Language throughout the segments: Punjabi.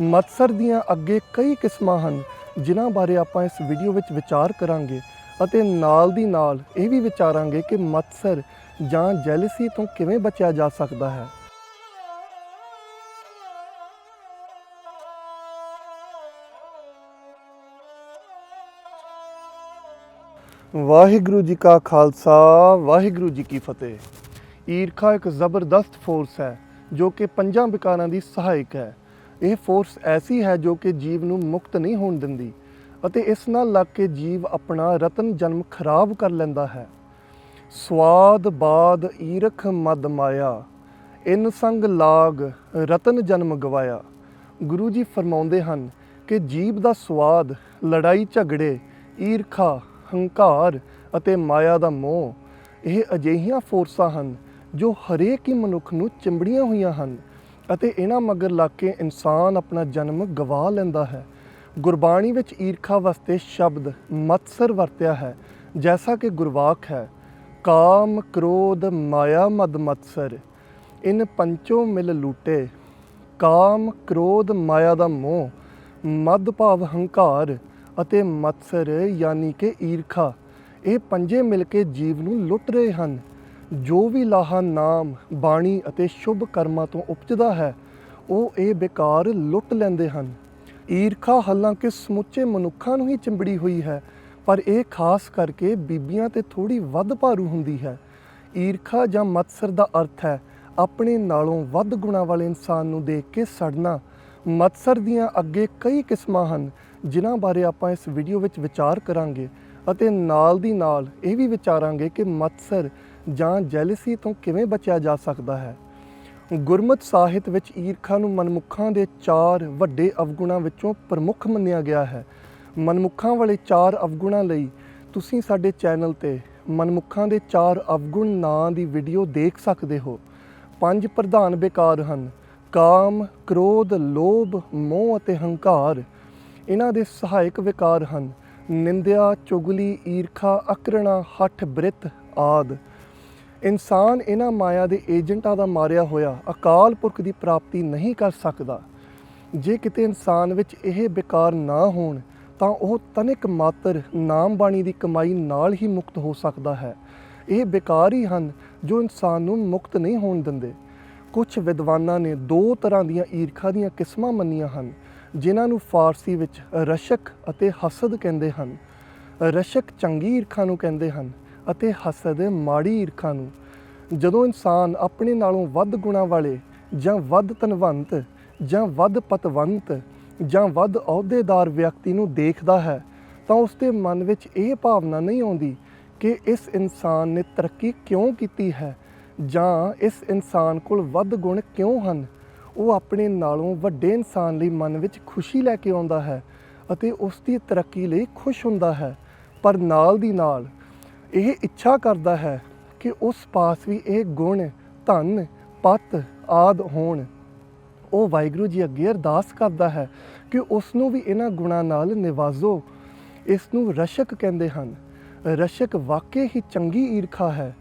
ਮਤਸਰ ਦੀਆਂ ਅੱਗੇ ਕਈ ਕਿਸਮਾਂ ਹਨ, ਜਿਨ੍ਹਾਂ ਬਾਰੇ ਆਪਾਂ ਇਸ ਵੀਡੀਓ ਵਿੱਚ ਵਿਚਾਰ ਕਰਾਂਗੇ ਅਤੇ ਨਾਲ ਦੀ ਨਾਲ ਇਹ ਵੀ ਵਿਚਾਰਾਂਗੇ ਕਿ ਮਤਸਰ ਜਾਂ ਜੈਲਸੀ ਤੋਂ ਕਿਵੇਂ ਬਚਿਆ ਜਾ ਸਕਦਾ ਹੈ। ਵਾਹਿਗੁਰੂ ਜੀ ਕਾ ਖਾਲਸਾ, ਵਾਹਿਗੁਰੂ ਜੀ ਕੀ ਫਤਿਹ। ਈਰਖਾ ਇੱਕ ਜ਼ਬਰਦਸਤ ਫੋਰਸ ਹੈ, ਜੋ ਕਿ ਪੰਜਾਂ ਵਿਕਾਰਾਂ ਦੀ ਸਹਾਇਕ ਹੈ। ਇਹ ਫੋਰਸ ਐਸੀ ਹੈ ਜੋ ਕਿ ਜੀਵ ਨੂੰ ਮੁਕਤ ਨਹੀਂ ਹੋਣ ਦਿੰਦੀ ਅਤੇ ਇਸ ਨਾਲ ਲੱਗ ਕੇ ਜੀਵ ਆਪਣਾ ਰਤਨ ਜਨਮ ਖਰਾਬ ਕਰ ਲੈਂਦਾ ਹੈ। ਸਵਾਦ ਬਾਦ ਈਰਖ ਮਦ ਮਾਇਆ, ਇਨ ਸੰਗ ਲਾਗ ਰਤਨ ਜਨਮ ਗਵਾਇਆ। ਗੁਰੂ ਜੀ ਫਰਮਾਉਂਦੇ ਹਨ ਕਿ ਜੀਵ ਦਾ ਸਵਾਦ ਲੜਾਈ ਝਗੜੇ, ਈਰਖਾ, ਹੰਕਾਰ ਅਤੇ ਮਾਇਆ ਦਾ ਮੋਹ, ਇਹ ਅਜਿਹੀਆਂ ਫੋਰਸਾਂ ਹਨ ਜੋ ਹਰੇਕ ਹੀ ਮਨੁੱਖ ਨੂੰ ਚਿੰਬੜੀਆਂ ਹੋਈਆਂ ਹਨ ਅਤੇ ਇਹਨਾਂ ਮਗਰ ਲੱਗ ਕੇ ਇਨਸਾਨ ਆਪਣਾ ਜਨਮ ਗਵਾ ਲੈਂਦਾ ਹੈ। ਗੁਰਬਾਣੀ ਵਿੱਚ ਈਰਖਾ ਵਾਸਤੇ ਸ਼ਬਦ ਮਤਸਰ ਵਰਤਿਆ ਹੈ, ਜੈਸਾ ਕਿ ਗੁਰਵਾਕ ਹੈ, ਕਾਮ ਕ੍ਰੋਧ ਮਾਇਆ ਮਦ ਮਤਸਰ, ਇਨ ਪੰਚੋ ਮਿਲ ਲੂਟੇ, ਕਾਮ ਕ੍ਰੋਧ ਮਾਇਆ ਦਾ ਮੋਹ, ਮਦ ਭਾਵ ਹੰਕਾਰ ਅਤੇ ਮਤਸਰ ਯਾਨੀ ਕਿ ਈਰਖਾ, ਇਹ ਪੰਜੇ ਮਿਲ ਕੇ ਜੀਵ ਨੂੰ ਲੁੱਟ ਰਹੇ ਹਨ। ਜੋ ਵੀ ਲਾਹਾ ਨਾਮ, ਬਾਣੀ ਅਤੇ ਸ਼ੁਭ ਕਰਮਾਂ ਤੋਂ ਉਪਜਦਾ ਹੈ, ਉਹ ਇਹ ਬੇਕਾਰ ਲੁੱਟ ਲੈਂਦੇ ਹਨ। ਈਰਖਾ ਹਾਲਾਂਕਿ ਸਮੁੱਚੇ ਮਨੁੱਖਾਂ ਨੂੰ ਹੀ ਚਿੰਬੜੀ ਹੋਈ ਹੈ, ਪਰ ਇਹ ਖਾਸ ਕਰਕੇ ਬੀਬੀਆਂ ਤੇ ਥੋੜੀ ਵੱਧ ਭਾਰੂ ਹੁੰਦੀ ਹੈ। ਈਰਖਾ ਜਾਂ ਮਤਸਰ ਦਾ ਅਰਥ ਹੈ, ਆਪਣੇ ਨਾਲੋਂ ਵੱਧ ਗੁਣਾ ਵਾਲੇ ਇਨਸਾਨ ਨੂੰ ਦੇਖ ਕੇ ਸੜਨਾ। ਮਤਸਰ ਦੀਆਂ ਅੱਗੇ ਕਈ ਕਿਸਮਾਂ ਹਨ, ਜਿਨ੍ਹਾਂ ਬਾਰੇ ਆਪਾਂ ਇਸ ਵੀਡੀਓ ਵਿੱਚ ਵਿਚਾਰ ਕਰਾਂਗੇ ਅਤੇ ਨਾਲ ਦੀ ਨਾਲ ਇਹ ਵੀ ਵਿਚਾਰਾਂਗੇ ਕਿ ਮਤਸਰ ਜਾਂ ਜੈਲਸੀ ਤੋਂ ਕਿਵੇਂ ਬਚਿਆ ਜਾ ਸਕਦਾ ਹੈ? ਗੁਰਮਤਿ ਸਾਹਿਤ ਵਿੱਚ ਈਰਖਾ ਨੂੰ ਮਨਮੁੱਖਾਂ ਦੇ ਚਾਰ ਵੱਡੇ ਅਵਗੁਣਾਂ ਵਿੱਚੋਂ ਪ੍ਰਮੁੱਖ ਮੰਨਿਆ ਗਿਆ ਹੈ। ਮਨਮੁੱਖਾਂ ਵਾਲੇ ਚਾਰ ਅਵਗੁਣਾਂ ਲਈ ਤੁਸੀਂ ਸਾਡੇ ਚੈਨਲ ਤੇ ਮਨਮੁੱਖਾਂ ਦੇ ਚਾਰ ਅਵਗੁਣ ਨਾਂ ਦੀ ਵੀਡੀਓ ਦੇਖ ਸਕਦੇ ਹੋ। ਪੰਜ ਪ੍ਰਧਾਨ ਵਿਕਾਰ ਹਨ। ਕਾਮ, ਕ੍ਰੋਧ, ਲੋਭ, ਮੋਹ ਅਤੇ ਹੰਕਾਰ। ਇਹਨਾਂ ਦੇ ਸਹਾਇਕ ਵਿਕਾਰ ਹਨ। ਨਿੰਦਿਆ, ਚੁਗਲੀ, ਈਰਖਾ, ਅਕਰਣਾ, ਹੱਠ, ਬ੍ਰਿਤ ਆਦਿ। ਇਨਸਾਨ ਇਹਨਾਂ ਮਾਇਆ ਦੇ ਏਜੰਟਾਂ ਦਾ ਮਾਰਿਆ ਹੋਇਆ ਅਕਾਲ ਪੁਰਖ ਦੀ ਪ੍ਰਾਪਤੀ ਨਹੀਂ ਕਰ ਸਕਦਾ। ਜੇ ਕਿਤੇ ਇਨਸਾਨ ਵਿੱਚ ਇਹ ਵਿਕਾਰ ਨਾ ਹੋਣ, ਤਾਂ ਉਹ ਤਨਿਕ ਮਾਤਰ ਨਾਮ ਬਾਣੀ ਦੀ ਕਮਾਈ ਨਾਲ ਹੀ ਮੁਕਤ ਹੋ ਸਕਦਾ ਹੈ। ਇਹ ਵਿਕਾਰ ਹੀ ਹਨ ਜੋ ਇਨਸਾਨ ਨੂੰ ਮੁਕਤ ਨਹੀਂ ਹੋਣ ਦਿੰਦੇ। ਕੁਝ ਵਿਦਵਾਨਾਂ ਨੇ ਦੋ ਤਰ੍ਹਾਂ ਦੀਆਂ ਈਰਖਾ ਦੀਆਂ ਕਿਸਮਾਂ ਮੰਨੀਆਂ ਹਨ, ਜਿਨ੍ਹਾਂ ਨੂੰ ਫਾਰਸੀ ਵਿੱਚ ਰਸ਼ਕ ਅਤੇ ਹਸਦ ਕਹਿੰਦੇ ਹਨ। ਰਸ਼ਕ ਚੰਗੀ ਈਰਖਾ ਨੂੰ ਕਹਿੰਦੇ ਹਨ ਅਤੇ ਹਸਦ ਮਾੜੀ ਈਰਖਾ ਨੂੰ। ਜਦੋਂ ਇਨਸਾਨ ਆਪਣੇ ਨਾਲੋਂ ਵੱਧ ਗੁਣਾ ਵਾਲੇ ਜਾਂ ਵੱਧ ਧਨਵੰਤ ਜਾਂ ਵੱਧ ਪਤਵੰਤ ਜਾਂ ਵੱਧ ਅਹੁਦੇਦਾਰ ਵਿਅਕਤੀ ਨੂੰ ਦੇਖਦਾ ਹੈ, ਤਾਂ ਉਸ ਦੇ ਮਨ ਵਿੱਚ ਇਹ ਭਾਵਨਾ ਨਹੀਂ ਆਉਂਦੀ ਕਿ ਇਸ ਇਨਸਾਨ ਨੇ ਤਰੱਕੀ ਕਿਉਂ ਕੀਤੀ ਹੈ ਜਾਂ ਇਸ ਇਨਸਾਨ ਕੋਲ ਵੱਧ ਗੁਣ ਕਿਉਂ ਹਨ। ਉਹ ਆਪਣੇ ਨਾਲੋਂ ਵੱਡੇ ਇਨਸਾਨ ਲਈ ਮਨ ਵਿੱਚ ਖੁਸ਼ੀ ਲੈ ਕੇ ਆਉਂਦਾ ਹੈ ਅਤੇ ਉਸ ਦੀ ਤਰੱਕੀ ਲਈ ਖੁਸ਼ ਹੁੰਦਾ ਹੈ। ਪਰ ਨਾਲ ਦੀ ਨਾਲ ਇਹ ਇੱਛਾ ਕਰਦਾ ਹੈ ਕਿ ਉਸ ਪਾਸ ਵੀ ਇਹ ਗੁਣ, ਧਨ, ਪਤ ਆਦ ਹੋਣ। ਉਹ ਵਾਹਿਗੁਰੂ ਜੀ ਅੱਗੇ ਅਰਦਾਸ ਕਰਦਾ ਹੈ ਕਿ ਉਸ ਨੂੰ ਵੀ ਇਹਨਾਂ ਗੁਣਾਂ ਨਾਲ ਨਿਵਾਜ਼ੋ। ਇਸ ਨੂੰ ਰਸ਼ਕ ਕਹਿੰਦੇ ਹਨ। ਰਸ਼ਕ ਵਾਕਈ ਹੀ ਚੰਗੀ ਈਰਖਾ ਹੈ।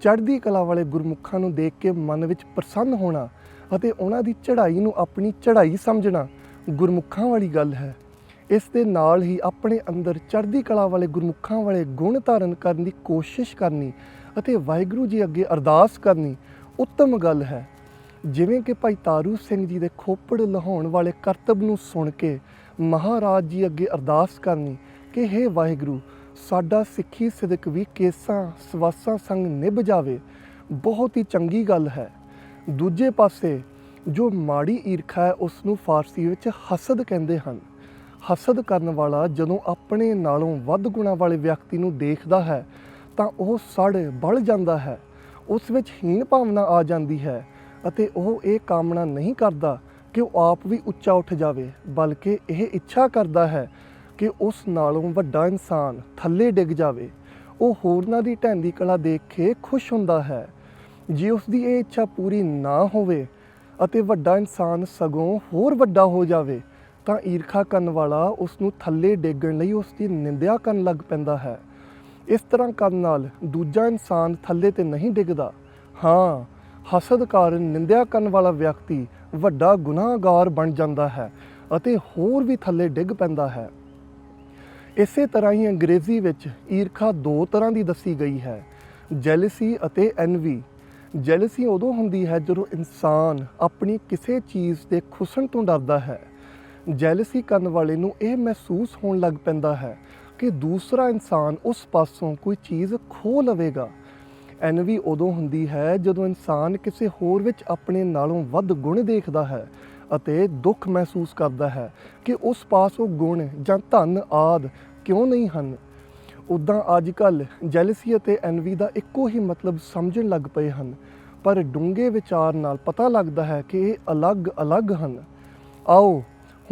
ਚੜ੍ਹਦੀ ਕਲਾ ਵਾਲੇ ਗੁਰਮੁਖਾਂ ਨੂੰ ਦੇਖ ਕੇ ਮਨ ਵਿੱਚ ਪ੍ਰਸੰਨ ਹੋਣਾ ਅਤੇ ਉਹਨਾਂ ਦੀ ਚੜ੍ਹਾਈ ਨੂੰ ਆਪਣੀ ਚੜ੍ਹਾਈ ਸਮਝਣਾ ਗੁਰਮੁਖਾਂ ਵਾਲੀ ਗੱਲ ਹੈ। ਇਸ ਦੇ ਨਾਲ ਹੀ ਆਪਣੇ ਅੰਦਰ ਚੜ੍ਹਦੀ ਕਲਾ ਵਾਲੇ ਗੁਰਮੁਖਾਂ ਵਾਲੇ ਗੁਣ ਧਾਰਨ ਕਰਨ ਦੀ ਕੋਸ਼ਿਸ਼ ਕਰਨੀ ਅਤੇ ਵਾਹਿਗੁਰੂ ਜੀ ਅੱਗੇ ਅਰਦਾਸ ਕਰਨੀ ਉੱਤਮ ਗੱਲ ਹੈ। ਜਿਵੇਂ ਕਿ ਭਾਈ ਤਾਰੂ ਸਿੰਘ ਜੀ ਦੇ ਖੋਪੜ ਲਹਾਉਣ ਵਾਲੇ ਕਰਤਬ ਨੂੰ ਸੁਣ ਕੇ ਮਹਾਰਾਜ ਜੀ ਅੱਗੇ ਅਰਦਾਸ ਕਰਨੀ ਕਿ हे ਵਾਹਿਗੁਰੂ, ਸਾਡਾ ਸਿੱਖੀ ਸਿਦਕ ਵੀ ਕੇਸਾਂ ਸਵਾਸਾਂ ਸੰਗ ਨਿਭ ਜਾਵੇ, ਬਹੁਤ ਹੀ ਚੰਗੀ ਗੱਲ ਹੈ। ਦੂਜੇ ਪਾਸੇ ਜੋ ਮਾੜੀ ਈਰਖਾ ਹੈ, ਉਸ ਨੂੰ ਫਾਰਸੀ ਵਿੱਚ ਹਸਦ ਕਹਿੰਦੇ ਹਨ। ਹਸਦ ਕਰਨ ਵਾਲਾ ਜਦੋਂ ਆਪਣੇ ਨਾਲੋਂ ਵੱਧ ਗੁਣਾ ਵਾਲੇ ਵਿਅਕਤੀ ਨੂੰ ਦੇਖਦਾ ਹੈ, ਤਾਂ ਉਹ ਸੜ ਬਲ ਜਾਂਦਾ ਹੈ। ਉਸ ਵਿੱਚ ਹੀਣ ਭਾਵਨਾ ਆ ਜਾਂਦੀ ਹੈ ਅਤੇ ਉਹ ਇਹ ਕਾਮਨਾ ਨਹੀਂ ਕਰਦਾ ਕਿ ਉਹ ਆਪ ਵੀ ਉੱਚਾ ਉੱਠ ਜਾਵੇ, ਬਲਕਿ ਇਹ ਇੱਛਾ ਕਰਦਾ ਹੈ ਕਿ ਉਸ ਨਾਲੋਂ ਵੱਡਾ ਇਨਸਾਨ ਥੱਲੇ ਡਿੱਗ ਜਾਵੇ। ਉਹ ਹੋਰਨਾਂ ਦੀ ਢੈਂਦੀ ਕਲਾ ਦੇਖ ਕੇ ਖੁਸ਼ ਹੁੰਦਾ ਹੈ। ਜੇ ਉਸ ਦੀ ਇਹ ਇੱਛਾ ਪੂਰੀ ਨਾ ਹੋਵੇ ਅਤੇ ਵੱਡਾ ਇਨਸਾਨ ਸਗੋਂ ਹੋਰ ਵੱਡਾ ਹੋ ਜਾਵੇ ਤਾਂ ਈਰਖਾ ਕਰਨ ਵਾਲਾ ਉਸ ਨੂੰ ਥੱਲੇ ਡੇਗਣ ਲਈ ਉਸ ਦੀ ਨਿੰਦਿਆ ਕਰਨ ਲੱਗ ਪੈਂਦਾ ਹੈ। ਇਸ ਤਰ੍ਹਾਂ ਕਰਨ ਨਾਲ ਦੂਜਾ ਇਨਸਾਨ ਥੱਲੇ ਤੇ ਨਹੀਂ ਡਿੱਗਦਾ। ਹਾਂ, ਹਸਦ ਕਾਰਨ ਨਿੰਦਿਆ ਕਰਨ ਵਾਲਾ ਵਿਅਕਤੀ ਵੱਡਾ ਗੁਨਾਹਗਾਰ ਬਣ ਜਾਂਦਾ ਹੈ ਅਤੇ ਹੋਰ ਵੀ ਥੱਲੇ ਡਿੱਗ ਪੈਂਦਾ ਹੈ। ਇਸੇ ਤਰ੍ਹਾਂ ਹੀ ਅੰਗਰੇਜ਼ੀ ਵਿੱਚ ਈਰਖਾ ਦੋ ਤਰ੍ਹਾਂ ਦੀ ਦੱਸੀ ਗਈ ਹੈ, ਜੈਲਸੀ ਅਤੇ ਐਨਵੀ। ਜੈਲਸੀ ਉਦੋਂ ਹੁੰਦੀ ਹੈ ਜਦੋਂ ਇਨਸਾਨ ਆਪਣੀ ਕਿਸੇ ਚੀਜ਼ ਦੇ ਖੁਸਣ ਤੋਂ ਡਰਦਾ ਹੈ। ਜੈਲਸੀ ਕਰਨ ਵਾਲੇ ਨੂੰ ਇਹ ਮਹਿਸੂਸ ਹੋਣ ਲੱਗ ਪੈਂਦਾ ਹੈ ਕਿ ਦੂਸਰਾ ਇਨਸਾਨ ਉਸ ਪਾਸੋਂ ਕੋਈ ਚੀਜ਼ ਖੋਹ ਲਵੇਗਾ। ਐਨਵੀ ਉਦੋਂ ਹੁੰਦੀ ਹੈ ਜਦੋਂ ਇਨਸਾਨ ਕਿਸੇ ਹੋਰ ਵਿੱਚ ਆਪਣੇ ਨਾਲੋਂ ਵੱਧ ਗੁਣ ਦੇਖਦਾ ਹੈ ਅਤੇ ਦੁੱਖ ਮਹਿਸੂਸ ਕਰਦਾ ਹੈ ਕਿ ਉਸ ਪਾਸ ਉਹ ਗੁਣ ਜਾਂ ਧਨ, ਆਦ ਕਿਉਂ ਨਹੀਂ ਹਨ। ਉਦਾਂ ਅੱਜ ਕੱਲ ਜੈਲਸੀ ਅਤੇ ਐਨਵੀ ਦਾ ਇੱਕੋ ਹੀ ਮਤਲਬ ਸਮਝਣ ਲੱਗ ਪਏ ਹਨ, ਪਰ ਡੂੰਘੇ ਵਿਚਾਰ ਨਾਲ ਪਤਾ ਲੱਗਦਾ ਹੈ ਕਿ ਇਹ ਅਲੱਗ-ਅਲੱਗ ਹਨ। ਆਓ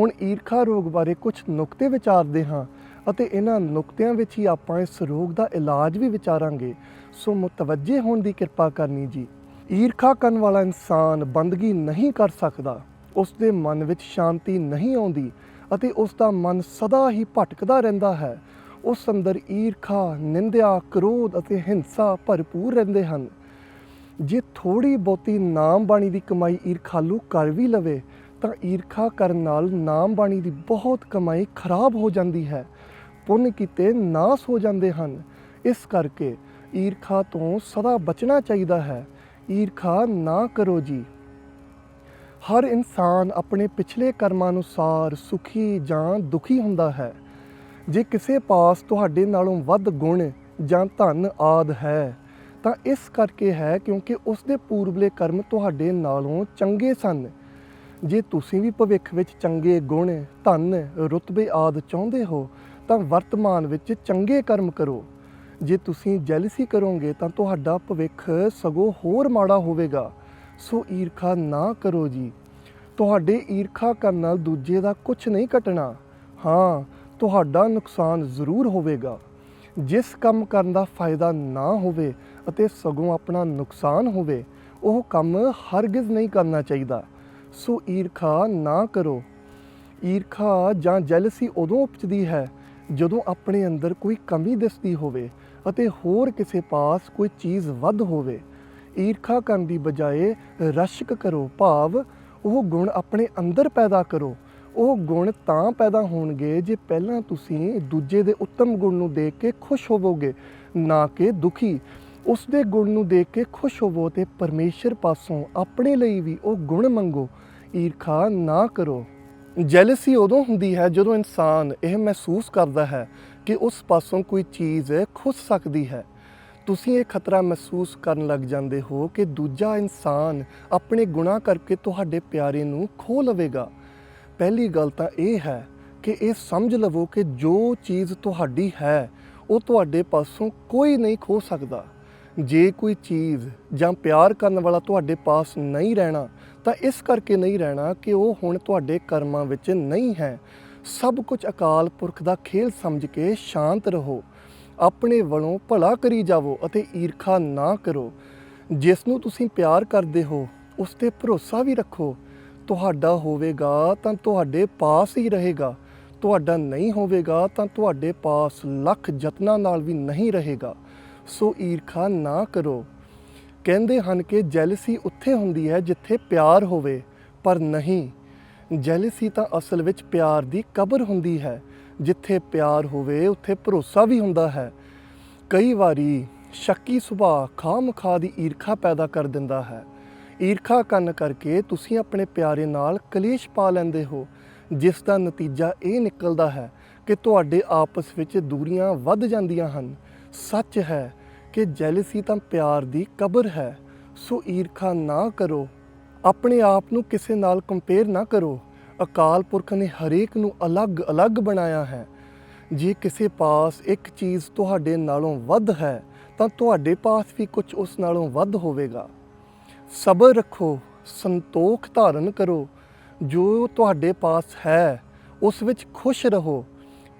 ਹੁਣ ਈਰਖਾ ਰੋਗ ਬਾਰੇ ਕੁਝ ਨੁਕਤੇ ਵਿਚਾਰਦੇ ਹਾਂ ਅਤੇ ਇਹਨਾਂ ਨੁਕਤਿਆਂ ਵਿੱਚ ਹੀ ਆਪਾਂ ਇਸ ਰੋਗ ਦਾ ਇਲਾਜ ਵੀ ਵਿਚਾਰਾਂਗੇ। ਸੋ ਮੁਤਵੱਜੇ ਹੋਣ ਦੀ ਕਿਰਪਾ ਕਰਨੀ ਜੀ। ਈਰਖਾ ਕਰਨ ਵਾਲਾ ਇਨਸਾਨ ਬੰਦਗੀ ਨਹੀਂ ਕਰ ਸਕਦਾ। ਉਸ ਦੇ ਮਨ ਵਿੱਚ ਸ਼ਾਂਤੀ ਨਹੀਂ ਆਉਂਦੀ ਅਤੇ ਉਸ ਦਾ ਮਨ ਸਦਾ ਹੀ ਭਟਕਦਾ ਰਹਿੰਦਾ ਹੈ। ਉਸ ਅੰਦਰ ਈਰਖਾ, ਨਿੰਦਿਆ, ਕ੍ਰੋਧ ਅਤੇ ਹਿੰਸਾ ਭਰਪੂਰ ਰਹਿੰਦੇ ਹਨ। ਜੇ ਥੋੜੀ ਬਹੁਤੀ ਨਾਮ ਬਾਣੀ ਦੀ ਕਮਾਈ ਈਰਖਾਲੂ ਕਰ ਵੀ ਲਵੇ ਤਾਂ ਈਰਖਾ ਕਰਨ ਨਾਲ ਨਾਮ ਬਾਣੀ ਦੀ ਬਹੁਤ ਕਮਾਈ ਖਰਾਬ ਹੋ ਜਾਂਦੀ ਹੈ। ਪੁੰਨ ਕੀਤੇ ਨਾਸ ਹੋ ਜਾਂਦੇ ਹਨ। ਇਸ ਕਰਕੇ ਈਰਖਾ ਤੋਂ ਸਦਾ ਬਚਣਾ ਚਾਹੀਦਾ ਹੈ। ਈਰਖਾ ਨਾ ਕਰੋ ਜੀ। ਹਰ ਇਨਸਾਨ ਆਪਣੇ ਪਿਛਲੇ ਕਰਮਾਂ ਅਨੁਸਾਰ ਸੁਖੀ ਜਾਂ ਦੁਖੀ ਹੁੰਦਾ ਹੈ। ਜੇ ਕਿਸੇ ਪਾਸ ਤੁਹਾਡੇ ਨਾਲੋਂ ਵੱਧ ਗੁਣ ਜਾਂ ਧਨ ਆਦ ਹੈ, ਤਾਂ ਇਸ ਕਰਕੇ ਹੈ ਕਿਉਂਕਿ ਉਸ ਦੇ ਪੂਰਬਲੇ ਕਰਮ ਤੁਹਾਡੇ ਨਾਲੋਂ ਚੰਗੇ ਸਨ। ਜੇ ਤੁਸੀਂ ਵੀ ਭਵਿੱਖ ਵਿੱਚ ਚੰਗੇ ਗੁਣ, ਧਨ, ਰੁਤਬੇ ਆਦ ਚਾਹੁੰਦੇ ਹੋ, ਤਾਂ ਵਰਤਮਾਨ ਵਿੱਚ ਚੰਗੇ ਕਰਮ ਕਰੋ। ਜੇ ਤੁਸੀਂ ਜੈਲਸੀ ਕਰੋਗੇ, ਤਾਂ ਤੁਹਾਡਾ ਭਵਿੱਖ ਸਗੋਂ ਹੋਰ ਮਾੜਾ ਹੋਵੇਗਾ। ਸੋ ਈਰਖਾ ਨਾ ਕਰੋ ਜੀ। ਤੁਹਾਡੇ ਈਰਖਾ ਕਰਨ ਨਾਲ ਦੂਜੇ ਦਾ ਕੁਝ ਨਹੀਂ ਘਟਣਾ। ਹਾਂ, ਤੁਹਾਡਾ ਨੁਕਸਾਨ ਜ਼ਰੂਰ ਹੋਵੇਗਾ। ਜਿਸ ਕੰਮ ਕਰਨ ਦਾ ਫਾਇਦਾ ਨਾ ਹੋਵੇ ਅਤੇ ਸਗੋਂ ਆਪਣਾ ਨੁਕਸਾਨ ਹੋਵੇ, ਉਹ ਕੰਮ ਹਰਗਿਜ਼ ਨਹੀਂ ਕਰਨਾ ਚਾਹੀਦਾ। ਸੋ ਈਰਖਾ ਨਾ ਕਰੋ। ਈਰਖਾ ਜਾਂ ਜੈਲਸੀ ਉਦੋਂ ਉਪਜਦੀ ਹੈ ਜਦੋਂ ਆਪਣੇ ਅੰਦਰ ਕੋਈ ਕਮੀ ਦਿਸਦੀ ਹੋਵੇ ਅਤੇ ਹੋਰ ਕਿਸੇ ਪਾਸ ਕੋਈ ਚੀਜ਼ ਵੱਧ ਹੋਵੇ। ਈਰਖਾ ਕਰਨ ਦੀ ਬਜਾਏ ਰਸ਼ਕ ਕਰੋ ਭਾਵ ਉਹ ਗੁਣ ਆਪਣੇ ਅੰਦਰ ਪੈਦਾ ਕਰੋ। ਉਹ ਗੁਣ ਤਾਂ ਪੈਦਾ ਹੋਣਗੇ ਜੇ ਪਹਿਲਾਂ ਤੁਸੀਂ ਦੂਜੇ ਦੇ ਉੱਤਮ ਗੁਣ ਨੂੰ ਦੇਖ ਕੇ ਖੁਸ਼ ਹੋਵੋਗੇ, ਨਾ ਕਿ ਦੁਖੀ। ਉਸ ਦੇ ਗੁਣ ਨੂੰ ਦੇਖ ਕੇ ਖੁਸ਼ ਹੋਵੋ ਤੇ ਪਰਮੇਸ਼ਰ ਪਾਸੋਂ ਆਪਣੇ ਲਈ ਵੀ ਉਹ ਗੁਣ ਮੰਗੋ, ਈਰਖਾ ਨਾ ਕਰੋ। ਜੈਲਸੀ ਉਦੋਂ ਹੁੰਦੀ ਹੈ ਜਦੋਂ ਇਨਸਾਨ ਇਹ ਮਹਿਸੂਸ ਕਰਦਾ ਹੈ ਕਿ ਉਸ ਪਾਸੋਂ ਕੋਈ ਚੀਜ਼ ਖੁੱਸ ਸਕਦੀ ਹੈ। ਤੁਸੀਂ ਇਹ ਖਤਰਾ ਮਹਿਸੂਸ ਕਰਨ ਲੱਗ ਜਾਂਦੇ ਹੋ ਕਿ ਦੂਜਾ ਇਨਸਾਨ ਆਪਣੇ ਗੁਨਾਹ ਕਰਕੇ ਤੁਹਾਡੇ ਪਿਆਰੇ ਨੂੰ ਖੋ ਲਵੇਗਾ। ਪਹਿਲੀ ਗੱਲ ਤਾਂ ਇਹ ਹੈ ਕਿ ਇਹ ਸਮਝ ਲਵੋ ਕਿ ਜੋ ਚੀਜ਼ ਤੁਹਾਡੀ ਹੈ, ਉਹ ਤੁਹਾਡੇ ਪਾਸੋਂ ਕੋਈ ਨਹੀਂ ਖੋ ਸਕਦਾ। ਜੇ ਕੋਈ ਚੀਜ਼ ਜਾਂ ਪਿਆਰ ਕਰਨ ਵਾਲਾ ਤੁਹਾਡੇ ਪਾਸ ਨਹੀਂ ਰਹਿਣਾ, ਤਾਂ ਇਸ ਕਰਕੇ ਨਹੀਂ ਰਹਿਣਾ ਕਿ ਉਹ ਹੁਣ ਤੁਹਾਡੇ ਕਰਮਾਂ ਵਿੱਚ ਨਹੀਂ ਹੈ। ਸਭ ਕੁਝ ਅਕਾਲ ਪੁਰਖ ਦਾ ਖੇਲ ਸਮਝ ਕੇ ਸ਼ਾਂਤ ਰਹੋ। ਆਪਣੇ ਵੱਲੋਂ ਭਲਾ ਕਰੀ ਜਾਵੋ ਅਤੇ ਈਰਖਾ ਨਾ ਕਰੋ। ਜਿਸ ਨੂੰ ਤੁਸੀਂ ਪਿਆਰ ਕਰਦੇ ਹੋ, ਉਸ ਤੇ ਭਰੋਸਾ ਵੀ ਰੱਖੋ। ਤੁਹਾਡਾ ਹੋਵੇਗਾ ਤਾਂ ਤੁਹਾਡੇ ਪਾਸ ਹੀ ਰਹੇਗਾ। ਤੁਹਾਡਾ ਨਹੀਂ ਹੋਵੇਗਾ ਤਾਂ ਤੁਹਾਡੇ ਪਾਸ ਲੱਖ ਯਤਨਾਂ ਨਾਲ ਵੀ ਨਹੀਂ ਰਹੇਗਾ। ਸੋ ਈਰਖਾ ਨਾ ਕਰੋ। ਕਹਿੰਦੇ ਹਨ ਕਿ ਜੈਲਸੀ ਉੱਥੇ ਹੁੰਦੀ ਹੈ ਜਿੱਥੇ ਪਿਆਰ ਹੋਵੇ, ਪਰ ਨਹੀਂ। ਜੈਲਸੀ ਤਾਂ ਅਸਲ ਵਿੱਚ ਪਿਆਰ ਦੀ ਕਬਰ ਹੁੰਦੀ ਹੈ। ਜਿੱਥੇ ਪਿਆਰ ਹੋਵੇ, ਉੱਥੇ ਭਰੋਸਾ ਵੀ ਹੁੰਦਾ ਹੈ। ਕਈ ਵਾਰੀ ਸ਼ੱਕੀ ਸੁਭਾਅ ਖਾਮਖਾ ਦੀ ਈਰਖਾ ਪੈਦਾ ਕਰ ਦਿੰਦਾ ਹੈ। ਈਰਖਾ ਕਰਨ ਕਰਕੇ ਤੁਸੀਂ ਆਪਣੇ ਪਿਆਰੇ ਨਾਲ ਕਲੇਸ਼ ਪਾ ਲੈਂਦੇ ਹੋ। ਜਿਸ ਦਾ ਨਤੀਜਾ ਇਹ ਨਿਕਲਦਾ ਹੈ ਕਿ ਤੁਹਾਡੇ ਆਪਸ ਵਿੱਚ ਦੂਰੀਆਂ ਵੱਧ ਜਾਂਦੀਆਂ ਹਨ। ਸੱਚ ਹੈ ਕਿ ਜੈਲਸੀ ਤਾਂ ਪਿਆਰ ਦੀ ਕਬਰ ਹੈ, ਸੋ ਈਰਖਾ ਨਾ ਕਰੋ। ਆਪਣੇ ਆਪ ਨੂੰ ਕਿਸੇ ਨਾਲ ਕੰਪੇਅਰ ਨਾ ਕਰੋ। ਅਕਾਲ ਪੁਰਖ ਨੇ ਹਰੇਕ ਨੂੰ ਅਲੱਗ-ਅਲੱਗ ਬਣਾਇਆ ਹੈ। ਜੇ ਕਿਸੇ ਪਾਸ ਇੱਕ ਚੀਜ਼ ਤੁਹਾਡੇ ਨਾਲੋਂ ਵੱਧ ਹੈ, ਤਾਂ ਤੁਹਾਡੇ ਪਾਸ ਵੀ ਕੁਝ ਉਸ ਨਾਲੋਂ ਵੱਧ ਹੋਵੇਗਾ। ਸਬਰ ਰੱਖੋ, ਸੰਤੋਖ ਧਾਰਨ ਕਰੋ। ਜੋ ਤੁਹਾਡੇ ਪਾਸ ਹੈ, ਉਸ ਵਿੱਚ ਖੁਸ਼ ਰਹੋ।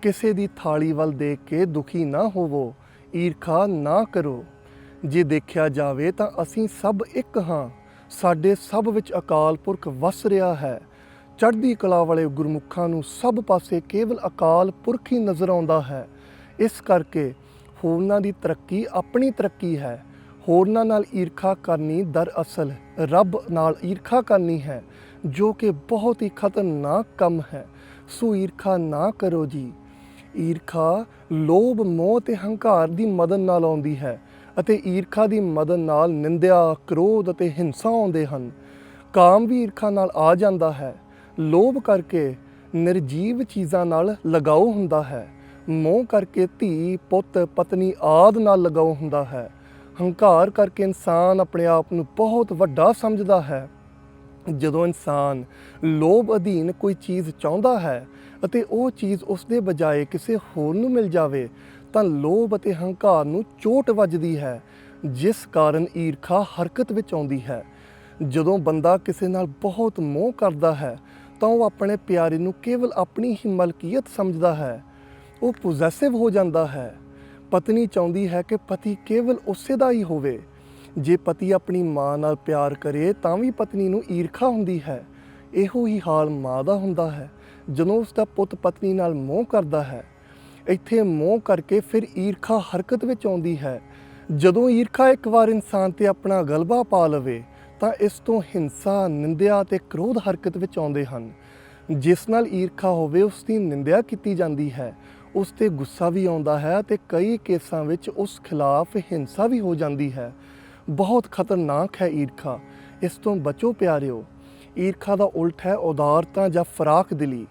ਕਿਸੇ ਦੀ ਥਾਲੀ ਵੱਲ ਦੇਖ ਕੇ ਦੁਖੀ ਨਾ ਹੋਵੋ। ਈਰਖਾ ਨਾ ਕਰੋ। ਜੇ ਦੇਖਿਆ ਜਾਵੇ ਤਾਂ ਅਸੀਂ ਸਭ ਇੱਕ ਹਾਂ। ਸਾਡੇ ਸਭ ਵਿੱਚ ਅਕਾਲ ਪੁਰਖ ਵਸ ਰਿਹਾ ਹੈ। ਚੜ੍ਹਦੀ ਕਲਾ ਵਾਲੇ ਗੁਰਮੁਖਾਂ ਨੂੰ ਸਭ ਪਾਸੇ ਕੇਵਲ ਅਕਾਲ ਪੁਰਖ ਹੀ ਨਜ਼ਰ ਆਉਂਦਾ ਹੈ। ਇਸ ਕਰਕੇ ਹੋਰਨਾਂ ਦੀ ਤਰੱਕੀ ਆਪਣੀ ਤਰੱਕੀ ਹੈ। ਹੋਰਨਾਂ ਨਾਲ ਈਰਖਾ ਕਰਨੀ ਦਰਅਸਲ ਰੱਬ ਨਾਲ ਈਰਖਾ ਕਰਨੀ ਹੈ, ਜੋ ਕਿ ਬਹੁਤ ਹੀ ਖਤਰਨਾਕ ਕੰਮ ਹੈ। ਸੋ ਈਰਖਾ ਨਾ ਕਰੋ ਜੀ। ਈਰਖਾ, ਲੋਭ ਮੋਹ ਤੇ ਹੰਕਾਰ ਦੀ ਮਦਦ ਨਾਲ ਆਉਂਦੀ ਹੈ ਅਤੇ ਈਰਖਾ ਦੀ ਮਦਦ ਨਾਲ ਨਿੰਦਿਆ, ਕ੍ਰੋਧ ਅਤੇ ਹਿੰਸਾ ਆਉਂਦੇ ਹਨ। ਕਾਮ ਵੀ ਈਰਖਾ ਨਾਲ ਆ ਜਾਂਦਾ ਹੈ। ਲੋਭ ਕਰਕੇ ਨਿਰਜੀਵ ਚੀਜ਼ਾਂ ਨਾਲ ਲਗਾਓ ਹੁੰਦਾ ਹੈ। ਮੋਹ ਕਰਕੇ ਧੀ, ਪੁੱਤ, ਪਤਨੀ ਆਦ ਨਾਲ ਲਗਾਓ ਹੁੰਦਾ ਹੈ। ਹੰਕਾਰ ਕਰਕੇ ਇਨਸਾਨ ਆਪਣੇ ਆਪ ਨੂੰ ਬਹੁਤ ਵੱਡਾ ਸਮਝਦਾ ਹੈ। ਜਦੋਂ ਇਨਸਾਨ ਲੋਭ ਅਧੀਨ ਕੋਈ ਚੀਜ਼ ਚਾਹੁੰਦਾ ਹੈ ਅਤੇ ਉਹ ਚੀਜ਼ ਉਸ ਦੇ ਬਜਾਏ ਕਿਸੇ ਹੋਰ ਨੂੰ ਮਿਲ ਜਾਵੇ, ਤਾਂ ਲੋਭ ਅਤੇ ਹੰਕਾਰ ਨੂੰ ਚੋਟ ਵੱਜਦੀ ਹੈ, ਜਿਸ ਕਾਰਨ ਈਰਖਾ ਹਰਕਤ ਵਿੱਚ ਆਉਂਦੀ ਹੈ। ਜਦੋਂ ਬੰਦਾ ਕਿਸੇ ਨਾਲ ਬਹੁਤ ਮੋਹ ਕਰਦਾ ਹੈ, ਤਾਂ ਉਹ ਆਪਣੇ ਪਿਆਰੇ ਨੂੰ ਕੇਵਲ ਆਪਣੀ ਹੀ ਮਲਕੀਅਤ ਸਮਝਦਾ ਹੈ। ਉਹ ਪੋਜੈਸਿਵ ਹੋ ਜਾਂਦਾ ਹੈ। ਪਤਨੀ ਚਾਹੁੰਦੀ ਹੈ ਕਿ ਪਤੀ ਕੇਵਲ ਉਸੇ ਦਾ ਹੀ ਹੋਵੇ। ਜੇ ਪਤੀ ਆਪਣੀ ਮਾਂ ਨਾਲ ਪਿਆਰ ਕਰੇ, ਤਾਂ ਵੀ ਪਤਨੀ ਨੂੰ ਈਰਖਾ ਹੁੰਦੀ ਹੈ। ਇਹੋ ਹੀ ਹਾਲ ਮਾਂ ਦਾ ਹੁੰਦਾ ਹੈ। ਜਦੋਂ ਉਸ ਦਾ ਪੁੱਤ ਪਤਨੀ ਨਾਲ ਮੋਹ ਕਰਦਾ ਹੈ, ਇੱਥੇ ਮੋਹ ਕਰਕੇ ਫਿਰ ਈਰਖਾ ਹਰਕਤ ਵਿੱਚ ਆਉਂਦੀ ਹੈ। ਜਦੋਂ ਈਰਖਾ ਇੱਕ ਵਾਰ ਇਨਸਾਨ ਤੇ ਆਪਣਾ ਗਲਬਾ ਪਾ ਲਵੇ, ਤਾਂ ਇਸ ਤੋਂ ਹਿੰਸਾ, ਨਿੰਦਿਆ ਤੇ ਕ੍ਰੋਧ ਹਰਕਤ ਵਿੱਚ ਆਉਂਦੇ ਹਨ। ਜਿਸ ਨਾਲ ਈਰਖਾ ਹੋਵੇ ਉਸ ਦੀ ਨਿੰਦਿਆ ਕੀਤੀ ਜਾਂਦੀ ਹੈ। ਉਸ ਤੇ ਗੁੱਸਾ ਵੀ ਆਉਂਦਾ ਹੈ ਤੇ ਕਈ ਕੇਸਾਂ ਵਿੱਚ ਉਸ ਖਿਲਾਫ ਹਿੰਸਾ ਵੀ ਹੋ ਜਾਂਦੀ ਹੈ। ਬਹੁਤ ਖਤਰਨਾਕ ਹੈ ਈਰਖਾ। ਇਸ ਤੋਂ ਬਚੋ ਪਿਆਰਿਓ। ਈਰਖਾ ਦਾ ਉਲਟ ਹੈ ਉਦਾਰਤਾ ਜਾਂ ਫਰਾਕ ਦਿਲੀ।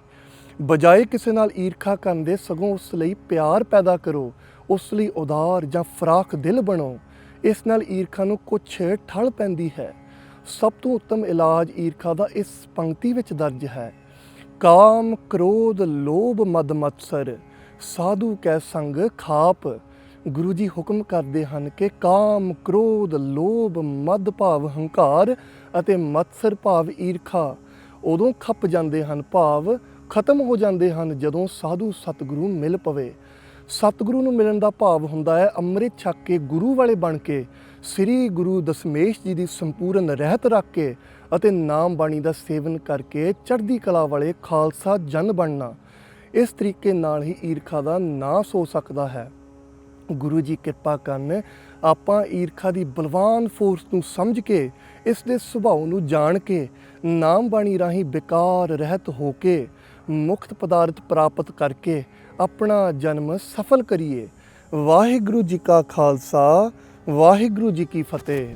ਬਜਾਏ ਕਿਸੇ ਨਾਲ ਈਰਖਾ ਕਰਨ ਦੇ ਸਗੋਂ ਉਸ ਲਈ ਪਿਆਰ ਪੈਦਾ ਕਰੋ, ਉਸ ਲਈ ਉਦਾਰ ਜਾਂ ਫਰਾਖ ਦਿਲ ਬਣੋ। ਇਸ ਨਾਲ ਈਰਖਾ ਨੂੰ ਕੁਛ ਠੱਲ ਪੈਂਦੀ ਹੈ। ਸਭ ਤੋਂ ਉੱਤਮ ਇਲਾਜ ਈਰਖਾ ਦਾ ਇਸ ਪੰਕਤੀ ਵਿੱਚ ਦਰਜ ਹੈ। ਕਾਮ, ਕ੍ਰੋਧ, ਲੋਭ, ਮਦ, ਮਤਸਰ, ਸਾਧੂ ਕੈ ਸੰਗ, ਖਾਪ। ਗੁਰੂ ਜੀ ਹੁਕਮ ਕਰਦੇ ਹਨ ਕਿ ਕਾਮ, ਕ੍ਰੋਧ, ਲੋਭ, ਮਦ ਭਾਵ ਹੰਕਾਰ ਅਤੇ ਮਤਸਰ ਭਾਵ ਈਰਖਾ। ਉਦੋਂ ਖੱਪ ਜਾਂਦੇ ਹਨ ਭਾਵ ਖਤਮ ਹੋ ਜਾਂਦੇ ਹਨ ਜਦੋਂ ਸਾਧੂ ਸਤਿਗੁਰੂ ਮਿਲ ਪਵੇ। ਸਤਿਗੁਰੂ ਨੂੰ ਮਿਲਣ ਦਾ ਭਾਵ ਹੁੰਦਾ ਹੈ ਅੰਮ੍ਰਿਤ ਛਕ ਕੇ ਗੁਰੂ ਵਾਲੇ ਬਣ ਕੇ, ਸ੍ਰੀ ਗੁਰੂ ਦਸਮੇਸ਼ ਜੀ ਦੀ ਸੰਪੂਰਨ ਰਹਿਤ ਰੱਖ ਕੇ ਅਤੇ ਨਾਮ ਬਾਣੀ ਦਾ ਸੇਵਨ ਕਰਕੇ ਚੜ੍ਹਦੀ ਕਲਾ ਵਾਲੇ ਖਾਲਸਾ ਜਨ ਬਣਨਾ। ਇਸ ਤਰੀਕੇ ਨਾਲ ਹੀ ਈਰਖਾ ਦਾ ਨਾਸ ਹੋ ਸਕਦਾ ਹੈ। ਗੁਰੂ ਜੀ ਕਿਰਪਾ ਕਰਨ, ਆਪਾਂ ਈਰਖਾ ਦੀ ਬਲਵਾਨ ਫੋਰਸ ਨੂੰ ਸਮਝ ਕੇ, ਇਸ ਦੇ ਸੁਭਾਅ ਨੂੰ ਜਾਣ ਕੇ, ਨਾਮ ਬਾਣੀ ਰਾਹੀਂ ਵਿਕਾਰ ਰਹਿਤ ਹੋ ਕੇ ਮੁਕਤ ਪਦਾਰਥ ਪ੍ਰਾਪਤ ਕਰਕੇ ਆਪਣਾ ਜਨਮ ਸਫਲ ਕਰੀਏ। ਵਾਹਿਗੁਰੂ ਜੀ ਕਾ ਖਾਲਸਾ, ਵਾਹਿਗੁਰੂ ਜੀ ਕੀ ਫਤਿਹ।